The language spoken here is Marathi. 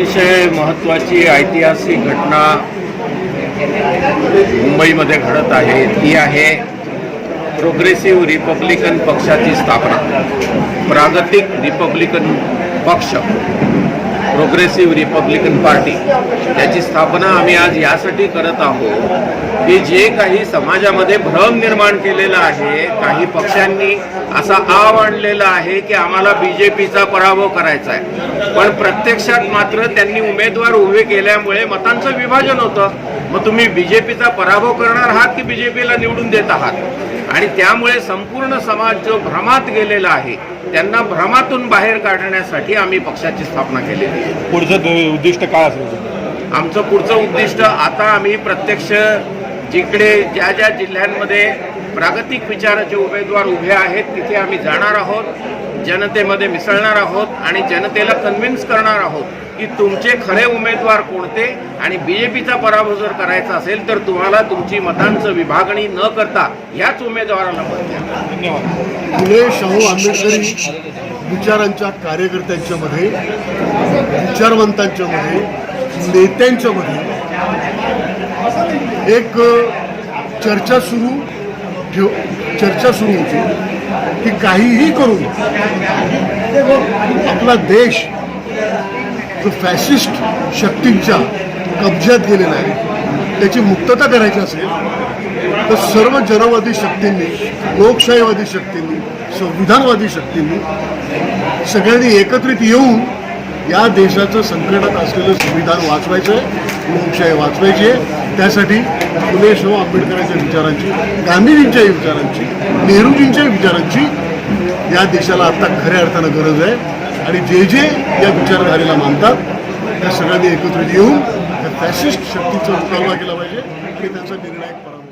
अतिशय महत्त्वाची ऐतिहासिक घटना मुंबईमध्ये घडत आहे. ती आहे प्रोग्रेसिव्ह रिपब्लिकन पक्षाची स्थापना. प्रागतिक रिपब्लिकन पक्ष. प्रोग्रेसिव्ह रिपब्लिकन पार्टी त्याची स्थापना आम्ही आज यासाठी करत आहोत की जे काही समाजामध्ये भ्रम निर्माण केलेला आहे काही पक्षांनी असा आव आणलेला आहे की आम्हाला बी जे पीचा पराभव करायचा आहे. पण प्रत्यक्षात मात्र त्यांनी उमेदवार उभे केल्यामुळे मतांचं विभाजन होतं. मग तुम्ही बी जे पीचा पराभव करणार आहात की बी जे पीला निवडून देत आहात आणि त्यामुळे संपूर्ण समाज जो भ्रमात गेलेला आहे त्यांना भ्रमातून बाहेर काढण्यासाठी आम्ही पक्षाची स्थापना केलेली आहे पुढचं उद्दिष्ट काय असेल? आमचं पुढचं उद्दिष्ट आता आम्ही प्रत्यक्ष जिकडे ज्या ज्या जिल्ह्यांमध्ये प्रागतिक विचाराचे उमेदवार उभे आहेत तिथे आम्ही जाणार आहोत जनतेमध्ये मिसळणार आहोत आणि जनतेला कन्व्हिन्स करणार आहोत की तुमचे खरे उमेदवार कोणते आणि बी जे पीचा पराभव जर करायचा असेल तर तुम्हाला तुमची मतांचं विभागणी न करता याच उमेदवाराला मत द्या. धन्यवाद. फुले शाहू आंबेडकरी विचारांच्या कार्यकर्त्यांच्या मध्ये विचारवंतांच्या मध्ये नेत्यांच्या मध्ये एक चर्चा सुरू ठेव चर्चा सुरू होती की काहीही करून आपला देश जो फॅसिस्ट शक्तींच्या कब्ज्यात गेलेला आहे त्याची मुक्तता करायची असेल तर सर्व जनवादी शक्तींनी लोकशाहीवादी शक्तींनी संविधानवादी शक्तींनी सगळ्यांनी एकत्रित येऊन या देशाचं संकटात असलेलं संविधान वाचवायचं आहे लोकशाही वाचवायची आहे त्यासाठी फुले शाहू आंबेडकरांच्या विचारांची गांधीजींच्या विचारांची नेहरूजींच्या विचारांची या देशाला आता खऱ्या अर्थानं गरज आहे. आणि जे जे या विचारधारेला मानतात त्या सगळ्यांनी एकत्रित येऊन त्या फॅसिस्ट शक्तीचा मुकाबला केला पाहिजे. आणि त्यांचा निर्णायक पराभव